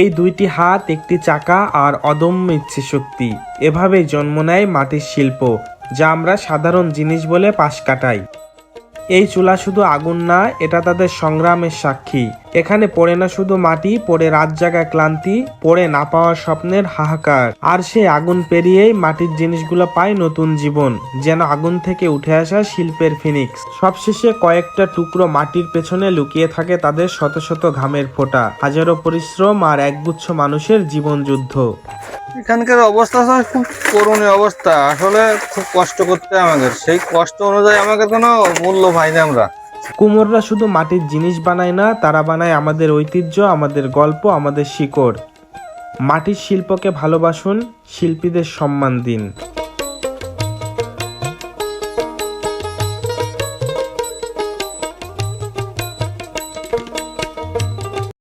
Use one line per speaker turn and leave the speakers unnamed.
এই দুইটি হাত একটি চাকা আর অদম্য ইচ্ছে শক্তি এভাবে জন্ম নেয় মাটির শিল্প, যা আমরা সাধারণ জিনিস বলে পাশ কাটাই। এই চুলা শুধু আগুন না, এটা তাদের সংগ্রামের সাক্ষী। এখানে পড়ে না শুধু মাটি, পড়ে রাত জাগায় ক্লান্তি, পড়ে না পাওয়া স্বপ্নের হাহাকার। আর সে আগুন পেরিয়েই মাটির জিনিসগুলো পায় নতুন জীবন, যেন আগুন থেকে উঠে আসা শিল্পের ফিনিক্স। সবশেষে কয়েকটা টুকরো মাটির পেছনে লুকিয়ে থাকে তাদের শত শত ঘামের ফোঁটা, হাজারো পরিশ্রম আর একগুচ্ছ মানুষের জীবন যুদ্ধ।
এখানকার অবস্থা খুব করুণীয় অবস্থা। আসলে খুব কষ্ট করতে আমাদের। সেই কষ্ট অনুযায়ী আমাদের কোনো মূল্য পাই না আমরা।
কুমোররা শুধু মাটির জিনিস বানায় না, তারা বানায় আমাদের ঐতিহ্য, আমাদের গল্প, আমাদের শিকড়। মাটির শিল্পকে ভালোবাসুন, শিল্পীদের সম্মান দিন।